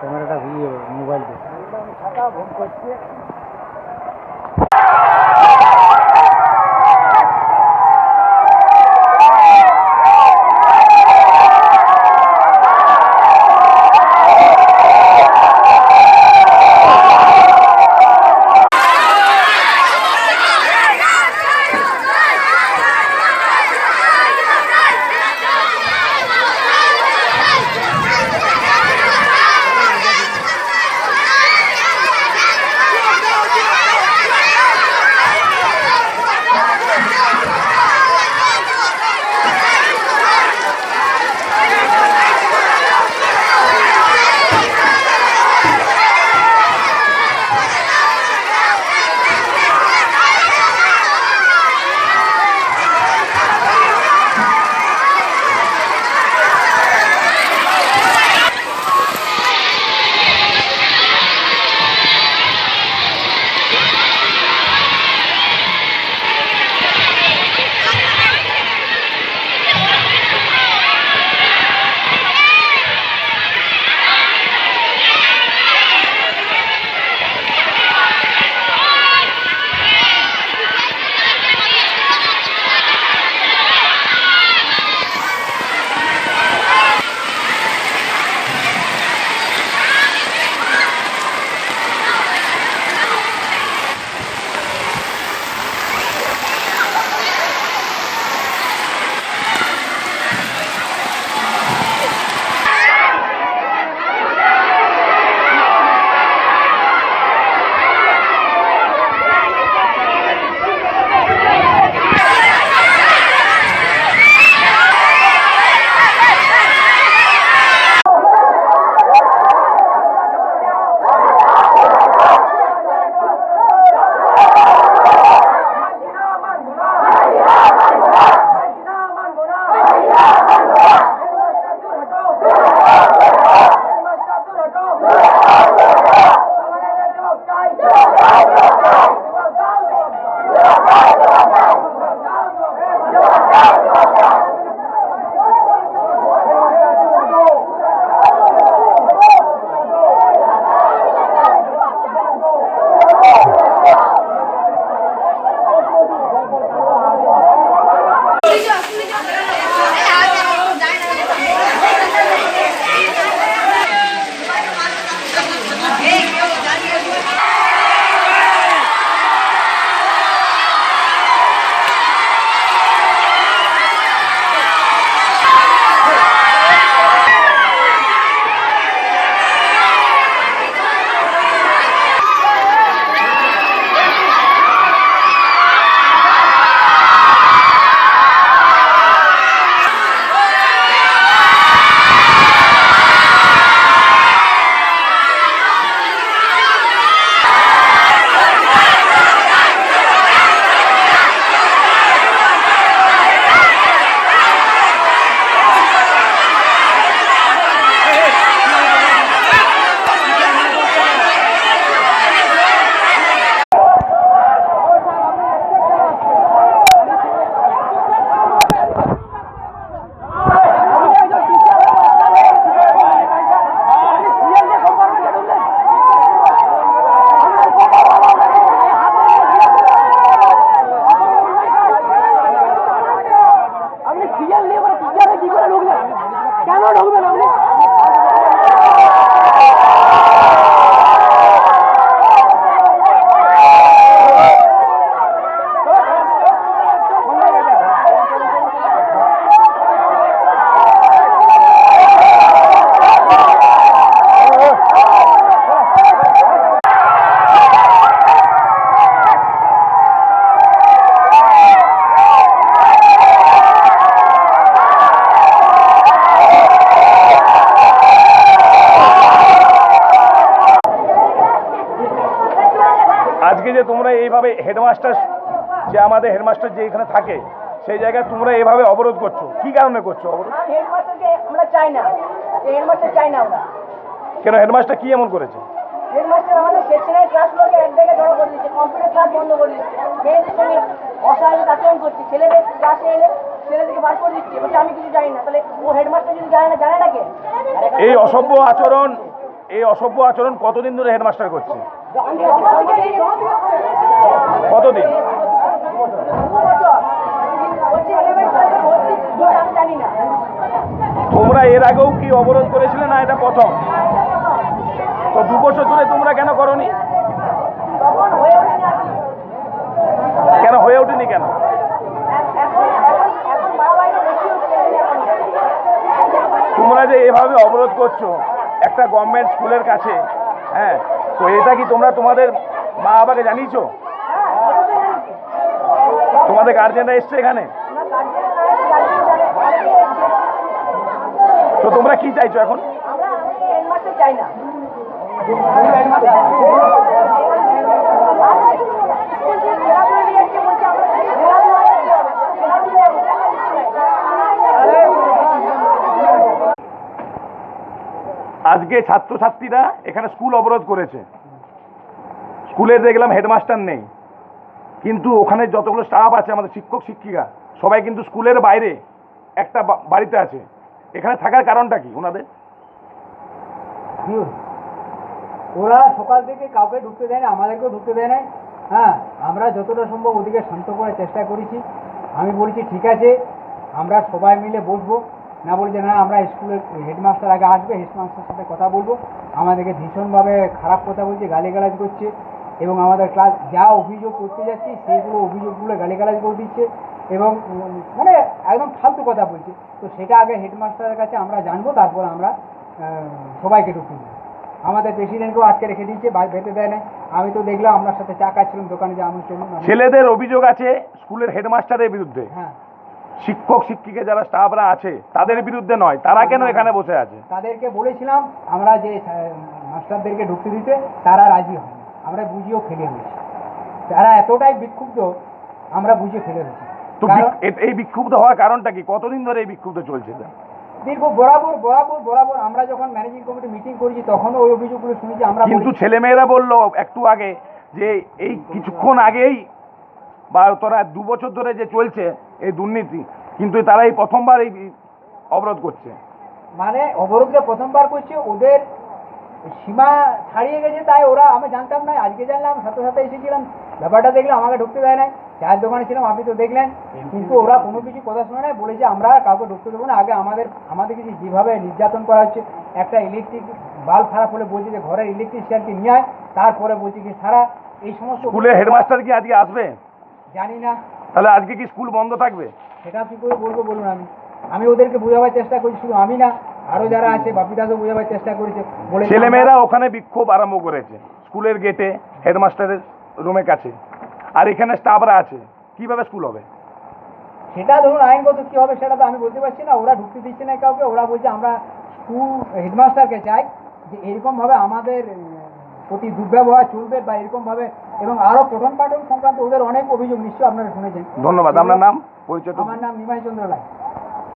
ক্যামেরাটা video mobile আপনি যে তোমরা এইভাবে হেডমাস্টার যে আমাদের হেডমাস্টার যে এখানে থাকে সেই জায়গায় তোমরা এভাবে অবরোধ করছ। কি কারণে করছ অবরোধ? আমরা চাই না। হেডমাস্টার চাই না আমরা। কেন হেডমাস্টার কি এমন করেছে? হেডমাস্টার আমাদের সেকশনের ক্লাসগুলোকে এক জায়গায় জড়ো করে দিচ্ছে কম্পিউটার ক্লাস বন্ধ করে দিচ্ছে মেয়েদের সঙ্গে অস্বাভাবিক আচরণ করছে ছেলেদের ক্লাসে এলে ছেলেদেরকে বার করে দিচ্ছে বলছে আমি কিছু জানি না তাহলে ও হেডমাস্টার যদি জানে না জানে না কে? এই অসভ্য আচরণ এই অসভ্য আচরণ কতদিন ধরে হেডমাস্টার করছে? কতদিন? তোমরা এর আগেও কি অবরোধ করেছিলে না এটা প্রথম? তো দু বছর ধরে তোমরা কেন করনি। কেন হয়ে ওঠেনি কেন? তোমরা যে এভাবে অবরোধ করছ, একটা গভর্নমেন্ট স্কুলের কাছে হ্যাঁ তো এটা কি তোমরা তোমাদের মা বাবাকে জানিয়েছো। তোমাদের গার্জেনরা এসছে এখানে। তো তোমরা কি চাইছো এখন চাই না স্কুল থেকে খেলাধুলা নিয়ে এসছে বলছে আমরা খেলাধুলা করতে হবে। খেলাধুলা করতে হবে। আজকে ছাত্রছাত্রীরা এখানে স্কুল অবরোধ করেছে। স্কুলে দেখলাম হেডমাস্টার নেই। কিন্তু ওখানে যতগুলো স্টাফ আছে আমাদের শিক্ষক, শিক্ষিকা, সবাই কিন্তু স্কুলের বাইরে একটা বাড়িতে আছে। এখানে থাকার কারণটা কি ওনাদের? ওরা সকাল থেকে কাউকে ঢুকতে দেয় না, আমাদেরকেও ঢুকতে দেয় না। হ্যাঁ আমরা যতটা সম্ভব ওদিকে শান্ত করার চেষ্টা করেছি। আমি বলেছি, ঠিক আছে, আমরা সবাই মিলে বসবো। না বলে যে না আমরা স্কুলের হেডমাস্টার আগে আসবে হেডমাস্টার সাথে কথা বলব। আমাদেরকে ভীষণভাবে খারাপ কথা বলছে গালিগালাজ করছে এবং আমাদের ক্লাস যা অভিযোগ করতে যাচ্ছি সেইগুলো অভিযোগগুলো গালিগালাজ করে দিচ্ছে এবং মানে একদম ফালতু কথা বলছে। তো সেটা আগে হেডমাস্টারের কাছে আমরা জানব তারপর আমরা সবাইকে ঢুকতে দেবো। আমাদের প্রেসিডেন্টকেও আটকে রেখে দিয়েছে বা বেঁধে দেয় না আমি তো দেখলাম আপনার সাথে চা খাচ্ছিলাম দোকানে যে আমি চলুন আমি- ছেলেদের অভিযোগ আছে স্কুলের হেডমাস্টারের বিরুদ্ধে। হ্যাঁ। শিক্ষক শিক্ষিকা যারা স্টাফরা আছে তাদের বিরুদ্ধে নয় তারা কেন এখানে বসে আছে? তাদেরকে বলেছিলাম আমরা যে মাস্টারদেরকে ঢুকতে দিতে তারা রাজি হয়নি। আমরা বুঝিয়েও ফেলে দিয়েছি। তারা এতটাই বিক্ষুব্ধ আমরা বুঝিয়ে ফেলে দিয়েছি। তো এই বিক্ষুব্ধ হওয়ার কারণটা কি? কতদিন ধরে এই বিক্ষুব্ধ চলছে? দীর্ঘ বরাবর বরাবর বরাবর আমরা যখন ম্যানেজিং কমিটি মিটিং করেছি তখনও ওই অভিযোগগুলো শুনেছি আমরা কিন্তু ছেলেমেয়েরা বলল একটু আগে যে এই কিছুক্ষণ আগেই বা তোরা দু বছর ধরে যে চলছে এই দুর্নীতি কিন্তু তারা এই প্রথমবার এই অবরোধ করছে। মানে অবরোধটা প্রথমবার করছে ওদের সীমা ছাড়িয়ে গেছে তাই ওরা আমি জানতাম না আজকে জানলাম সাথে সাথে এসেছিলাম। ব্যাপারটা দেখলাম আমাকে ঢুকতে দেয় নাই। চায়ের দোকানে ছিলাম আপনি তো দেখলেন। কিন্তু ওরা কোনো কিছু কথা শুনে নাই বলেছে আমরা কাউকে ঢুকতে দেবো না। আগে আমাদের আমাদেরকে যে যেভাবে নির্যাতন করা হচ্ছে একটা ইলেকট্রিক বাল্ব খারাপ হলে বলছে যে ঘরের ইলেকট্রিশিয়ানকে নিয়ে আয় তারপরে বলছে কি সারা এই সমস্ত স্কুলের হেডমাস্টার কি আজকে আসবে? জানি না। তাহলে আজকে কি স্কুল বন্ধ থাকবে? সেটা কি করে বলব বলুন আমি। আমি ওদেরকে বোঝাবার চেষ্টা করছি শুধু আমি না আরও যারা আছে বাপি দাসও বোঝাবার চেষ্টা করেছে ছেলেমেয়েরা ওখানে বিক্ষোভ আরম্ভ করেছে স্কুলের গেটে হেডমাস্টারের রুমের কাছে। আর এখানে স্টাফরা আছে কীভাবে স্কুল হবে? সেটা ধরুন আইনগত কি হবে সেটা তো আমি বলতে পারছি না ওরা ঢুকতে দিচ্ছে না কাউকে ওরা বলছে আমরা স্কুল হেডমাস্টারকে চাই যে এরকমভাবে আমাদের প্রতি দুর্ব্যবহার চলবে বা এরকমভাবে এবং আরও পঠন পাঠন সংক্রান্ত ওদের অনেক অভিযোগ নিশ্চয়ই আপনারা শুনেছেন। ধন্যবাদ। আপনার নাম? পরিচয় আমার নাম নিমাই চন্দ্র রায়